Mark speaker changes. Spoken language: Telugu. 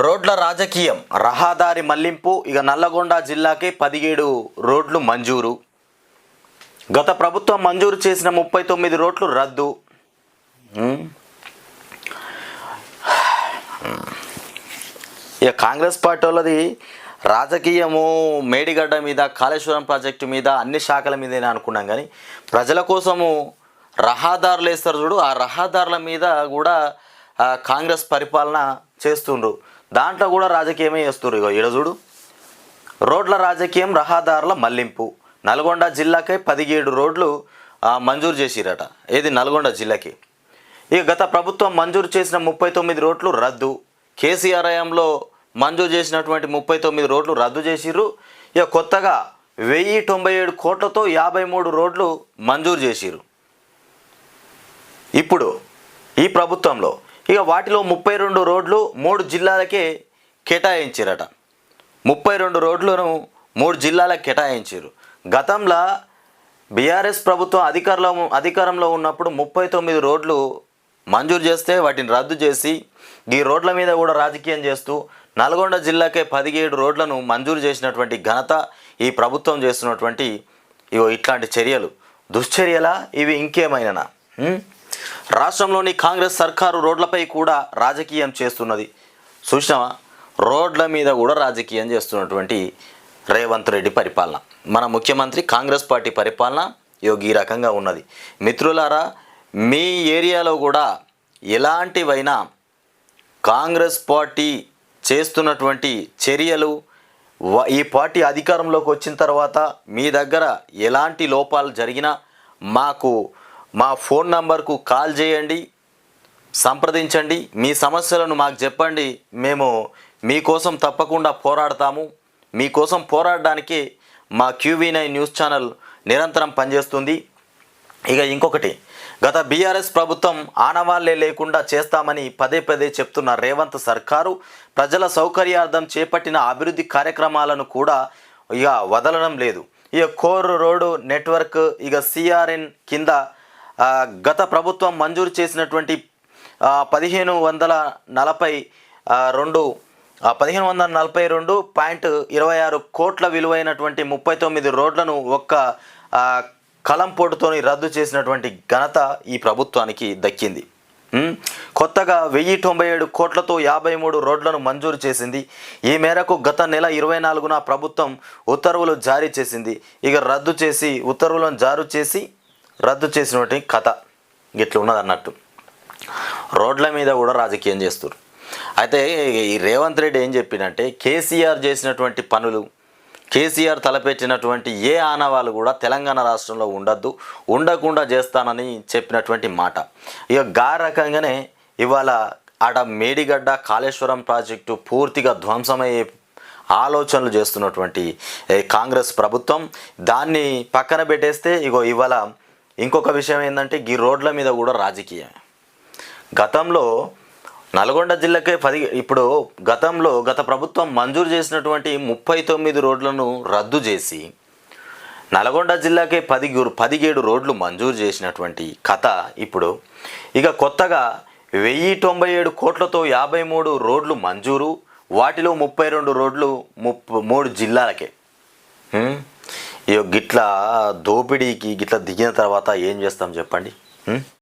Speaker 1: రోడ్ల రాజకీయం రహదారి మళ్ళింపు ఇక నల్లగొండ జిల్లాకి పదిహేడు రోడ్లు మంజూరు. గత ప్రభుత్వం మంజూరు చేసిన ముప్పై తొమ్మిది రోడ్లు రద్దు. ఇక కాంగ్రెస్ పార్టీ వాళ్ళది రాజకీయము మేడిగడ్డ మీద కాళేశ్వరం ప్రాజెక్టు మీద అన్ని శాఖల మీదనే అనుకున్నాం కానీ ప్రజల కోసము రహదారులు వేస్తారు చూడు ఆ రహదారుల మీద కూడా కాంగ్రెస్ పరిపాలన చేస్తుండ్రు. దాంట్లో కూడా రాజకీయమే చేస్తుర్రు ఇగో. ఈడ చూడు. రోడ్ల రాజకీయం రహదారుల మళ్ళింపు. నల్గొండ జిల్లాకై పదిహేడు రోడ్లు మంజూరు చేసిరట. ఏది? నల్గొండ జిల్లాకి. ఇక గత ప్రభుత్వం మంజూరు చేసిన ముప్పై తొమ్మిది రోడ్లు రద్దు. కేసీఆర్ హయాంలో మంజూరు చేసినటువంటి ముప్పై తొమ్మిది రోడ్లు రద్దు చేసిర్రు. ఇక కొత్తగా వెయ్యి తొంభై ఏడు కోట్లతో యాభై మూడు రోడ్లు మంజూరు చేసిర్రు. ఇప్పుడు ఈ ప్రభుత్వంలో ఇక వాటిలో ముప్పై రెండు రోడ్లు మూడు జిల్లాలకే కేటాయించారట. ముప్పై రెండు రోడ్లను మూడు జిల్లాలకు కేటాయించారు. గతంలో బీఆర్ఎస్ ప్రభుత్వం అధికారంలో అధికారంలో ఉన్నప్పుడు ముప్పై తొమ్మిది రోడ్లు మంజూరు చేస్తే వాటిని రద్దు చేసి ఈ రోడ్ల మీద కూడా రాజకీయం చేస్తూ నల్గొండ జిల్లాకే పదిహేడు రోడ్లను మంజూరు చేసినటువంటి ఘనత ఈ ప్రభుత్వం చేస్తున్నటువంటి ఇగో ఇట్లాంటి చర్యలు. దుశ్చర్యలా ఇవి ఇంకేమైనా రాష్ట్రంలోని కాంగ్రెస్ సర్కారు రోడ్లపై కూడా రాజకీయం చేస్తున్నది. చూసినావా? రోడ్ల మీద కూడా రాజకీయం చేస్తున్నటువంటి రేవంత్ రెడ్డి పరిపాలన. మన ముఖ్యమంత్రి కాంగ్రెస్ పార్టీ పరిపాలన యోగి ఈ రకంగా ఉన్నది. మిత్రులారా మీ ఏరియాలో కూడా ఎలాంటివైనా కాంగ్రెస్ పార్టీ చేస్తున్నటువంటి చర్యలు వ- ఈ పార్టీ అధికారంలోకి వచ్చిన తర్వాత మీ దగ్గర ఎలాంటి లోపాలు జరిగినా మాకు మా ఫోన్ నంబర్కు కాల్ చేయండి సంప్రదించండి. మీ సమస్యలను మాకు చెప్పండి. మేము మీకోసం తప్పకుండా పోరాడతాము. మీకోసం పోరాడడానికి మా క్యూవీ నైన్ న్యూస్ ఛానల్ నిరంతరం పనిచేస్తుంది. ఇక ఇంకొకటి గత బీఆర్ఎస్ ప్రభుత్వం ఆనవాళ్ళే లేకుండా చేస్తామని పదే పదే చెప్తున్న రేవంత్ సర్కారు ప్రజల సౌకర్యార్థం చేపట్టిన అభివృద్ధి కార్యక్రమాలను కూడా ఇక వదలడం లేదు. ఇక కోర్ రోడ్డు నెట్వర్క్ ఇక సిఆర్ఎన్ కింద గత ప్రభుత్వం మంజూరు చేసినటువంటి పదిహేను వందల నలభై రెండు పదిహేను వందల నలభై రెండు పాయింట్ ఇరవై ఆరు కోట్ల విలువైనటువంటి ముప్పై తొమ్మిది రోడ్లను ఒక్క కలం పోటుతోని రద్దు చేసినటువంటి ఘనత ఈ ప్రభుత్వానికి దక్కింది. కొత్తగా వెయ్యి తొంభై ఏడు కోట్లతో యాభై మూడు రోడ్లను మంజూరు చేసింది. ఈ మేరకు గత నెల ఇరవై నాలుగున ప్రభుత్వం ఉత్తర్వులు జారీ చేసింది. ఇక రద్దు చేసి ఉత్తర్వులను జారీ చేసి రద్దు చేసినటువంటి కథ ఇట్లా ఉన్నది అన్నట్టు రోడ్ల మీద కూడా రాజకీయం చేస్తారు అయితే ఈ రేవంత్ రెడ్డి ఏం చెప్పినంటే కేసీఆర్ చేసినటువంటి పనులు కేసీఆర్ తలపెట్టినటువంటి ఏ ఆనవాళ్ళు కూడా తెలంగాణ రాష్ట్రంలో ఉండద్దు ఉండకుండా చేస్తానని చెప్పినటువంటి మాట. ఇక గా రకంగానే ఇవాళ ఆడ మేడిగడ్డ కాళేశ్వరం ప్రాజెక్టు పూర్తిగా ధ్వంసమయ్యే ఆలోచనలు చేస్తున్నటువంటి కాంగ్రెస్ ప్రభుత్వం. దాన్ని పక్కన పెట్టేస్తే ఇగో ఇవాళ ఇంకొక విషయం ఏంటంటే ఈ రోడ్ల మీద కూడా రాజకీయం గతంలో నల్గొండ జిల్లాకే పది ఇప్పుడు గతంలో గత ప్రభుత్వం మంజూరు చేసినటువంటి ముప్పై తొమ్మిది రోడ్లను రద్దు చేసి నల్గొండ జిల్లాకే పది పదిహేడు రోడ్లు మంజూరు చేసినటువంటి కథ ఇప్పుడు. ఇక కొత్తగా వెయ్యి తొంభై ఏడు కోట్లతో యాభై మూడు రోడ్లు మంజూరు వాటిలో ముప్పై రెండు రోడ్లు ముప్ మూడు జిల్లాలకే. ఇక గిట్లా దోపిడీకి గిట్లా దిగిన తర్వాత ఏం చేస్తాం చెప్పండి?